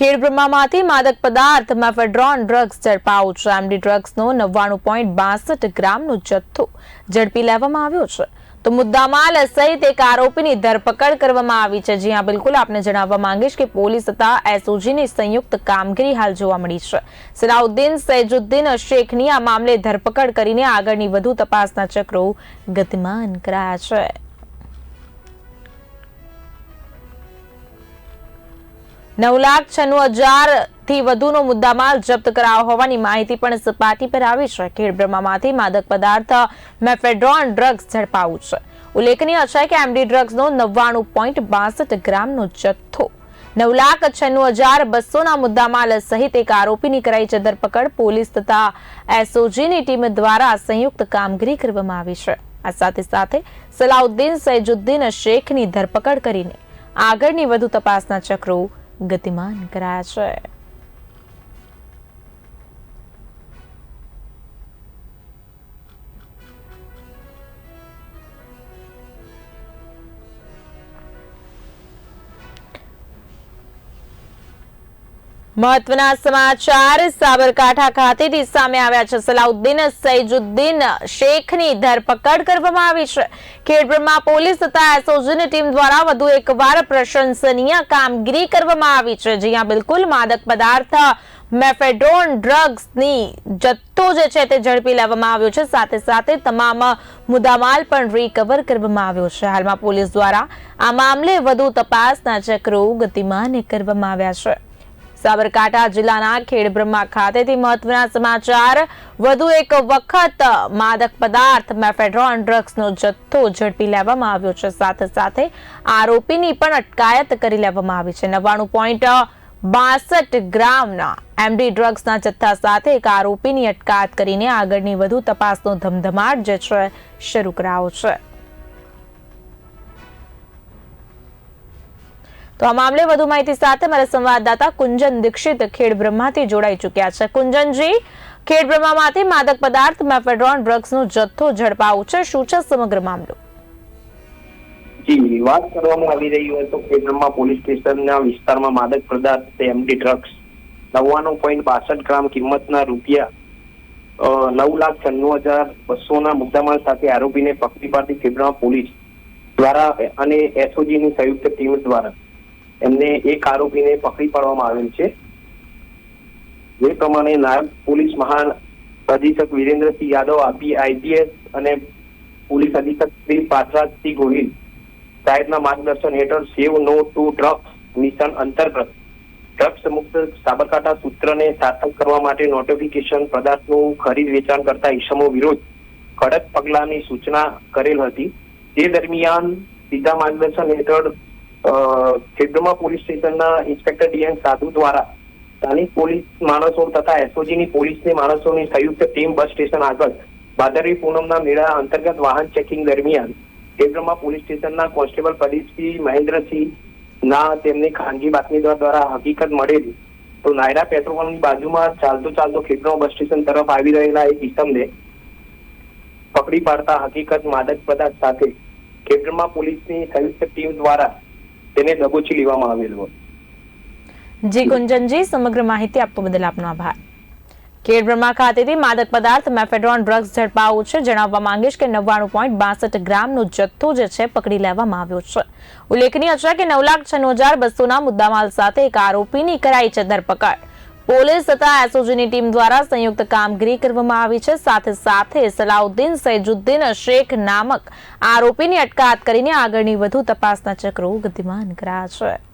ખેડબ્રહ્મામાંથી માદક પદાર્થ mephedrone drugs ઝડપાયું છે. એમડી ડ્રગ્સનો નવ્વાણું પોઈન્ટ બાસઠ ગ્રામનો જથ્થો ઝડપી લેવામાં આવ્યો છે. તો મુદ્દામાલ સહિત એક આરોપીની ધરપકડ કરવામાં આવી છે. જ્યાં બિલકુલ આપને જણાવવા માંગીશ કે પોલીસ તથા એસઓજીની સંયુક્ત કામગીરી હાલ જોવા મળી છે. સલાઉદ્દીન સૈજુદ્દીન શેખની આ મામલે ધરપકડ કરીને આગળની વધુ તપાસના ચક્રો ગતિમાન કરાયા છે. નવ લાખ છન્નું હજારથી વધુનો મુદ્દામાલ જપ્ત કરાયો હોવાની માહિતી પણ સપાટી પર આવી છે. ખેડબ્રહ્મામાંથી માદક પદાર્થ મેફેડ્રોન ડ્રગ્સ ઝડપાયું છે. ઉલ્લેખનીય છે કે એમડી ડ્રગ્સનો નવ્વાણું પોઈન્ટ બાસઠ ગ્રામનો જથ્થો, નવ લાખ છન્નું હજાર બસોના મુદ્દામાલ સહિત એક આરોપીની કરાઈ છે ધરપકડ. પોલીસ તથા એસઓજીની ટીમ દ્વારા સંયુક્ત કામગીરી કરવામાં આવી છે. આ સાથે સાથે સલાઉદ્દીન સૈજુદ્દીન શેખની ધરપકડ કરીને આગળની વધુ તપાસના ચક્રો ગતિમાન કરાયા છે. મહત્વના સમાચાર સાબરકાંઠા ખાતેથી સામે આવ્યા છે. સલાઉદ્દીન સૈજુદ્દીન શેખની ધરપકડ કરવામાં આવી છે. ખેડબ્રહ્મા પોલીસ તથા એસઓજીની ટીમ દ્વારા વધુ એકવાર પ્રશંસનીય કામગીરી કરવામાં આવી છે. જ્યાં બિલકુલ માદક પદાર્થ મેફેડ્રોન ડ્રગ્સની જથ્થો જે છે તે ઝડપી લેવામાં આવ્યો છે. સાથે સાથે તમામ મુદ્દામાલ પણ રિકવર કરવામાં આવ્યો છે. હાલમાં પોલીસ દ્વારા આ મામલે વધુ તપાસના ચક્રો ગતિમાન કરવામાં આવ્યા છે. સાબરકાંઠા જિલ્લાના ખેડબ્રહ્મા ખાતેથી મહત્વના સમાચાર. વધુ એક વખત માદક પદાર્થ, મેફેડ્રોન ડ્રગ્સનો જથ્થો ઝડપી લેવામાં આવ્યો છે. સાથે સાથે આરોપીની પણ અટકાયત કરી લેવામાં આવી છે. નવ્વાણું પોઈન્ટ બાસઠ ગ્રામના એમડી ડ્રગ્સના જથ્થા સાથે એક આરોપીની અટકાયત કરીને આગળની વધુ તપાસનો ધમધમાટ જે છે, શરૂ કરાયો છે. તો આ મામલે વધુ માહિતી સાથે મારા સંવાદદાતા કુંજન દીક્ષિત ખેડબ્રહ્માથી જોડાઈ ચૂક્યા છે. કુંજનજી ખેડબ્રહ્મામાંથી માદક પદાર્થ, મેફેડ્રોન ડ્રગ્સનો જથ્થો ઝડપાયું છે. શું છે સમગ્ર મામલો? વાત કરવામાં આવી રહી હોય તો ખેડબ્રહ્મા પોલીસ સ્ટેશનના વિસ્તારમાં માદક પદાર્થ એમડી ડ્રગ્સ, નવ્વાણું પોઈન્ટ બાસઠ ગ્રામ કિંમતના રૂપિયા નવ લાખ છન્નું હજાર બસોના મુદ્દામાલ સાથે આરોપીને પકડી પાડતી ખેડબ્રહ્મા પોલીસ દ્વારા અને એસઓજીની સંયુક્ત ટીમ દ્વારા. એમને એક આરોપીને પકડી પાડવામાં આવેલ છે. જે પ્રમાણે નાયબ પોલીસ મહા અધિક્ષક વિરેન્દ્રસિંહ યાદવ આપી આઈપીએસ અને પોલીસ અધિક્ષક શ્રી પાર્થરાજસિંહ ગોહિલ સાહેબના માર્ગદર્શન હેઠળ save no to drugs mission અંતર્ગત ડ્રગ્સ મુક્ત સાબરકાંઠા સૂત્રને સાર્થક કરવા માટે નોટિફિકેશન પદાર્થનું ખરીદ વેચાણ કરતા ઈસમો વિરુદ્ધ કડક પગલાંની સૂચના કરેલ હતી. તે દરમિયાન સીધા માર્ગદર્શન હેઠળ ખેડબ્રહ્મા પોલીસ સ્ટેશનના ઇન્સ્પેક્ટર ડીએન સાધુ દ્વારા સ્થાનિક પોલીસ માણસો તથા એસઓજીની પોલીસની માણસોની સંયુક્ત ટીમ બસ સ્ટેશન આગળ ભાદરવી પૂનમના મેળા અંતર્ગત વાહન ચેકિંગ દરમિયાન ખેડબ્રહ્મા પોલીસ સ્ટેશનના કોન્સ્ટેબલ પ્રદીપસિંહ મહેન્દ્રસિંહ ના તેમની ખાનગી બાતમીદાર દ્વારા હકીકત મળેલી. તો નાયરા પેટ્રોલ પંપની બાજુમાં ચાલતો ચાલતો ખેડબ્રહ્મા બસ સ્ટેશન તરફ આવી રહેલા એક ઇસમને પકડી પાડતા હકીકત માદક પદાર્થ સાથે ખેડબ્રહ્મા પોલીસની સંયુક્ત ટીમ દ્વારા તેને દબોચી લેવામાં આવેલ હોય. જી ગુંજનજી, સમગ્ર માહિતી આપવા બદલ આપનો આભાર. ખેડબ્રહ્મા ખાતેથી માદક પદાર્થ, મેફેડ્રોન ડ્રગ્સ ઝડપાયું છે. જણાવવા માંગીશ કે નવ્વાણું પોઈન્ટ બાસઠ ગ્રામનો જથ્થો જે છે, પકડી લેવામાં આવ્યો છે. ઉલ્લેખનીય છે કે નવ લાખ છન્નું હજાર બસોના મુદ્દામાલ સાથે એક આરોપીની કરાઈ છે ધરપકડ. પોલીસ તથા એસઓજીની ટીમ દ્વારા સંયુક્ત કામગીરી કરવામાં આવી છે. સાથે સાથે સલાઉદ્દીન સૈજુદ્દીન શેખ નામક આરોપીની અટકાયત કરીને આગળની વધુ તપાસના ચક્રો ગતિમાન કરાયા છે.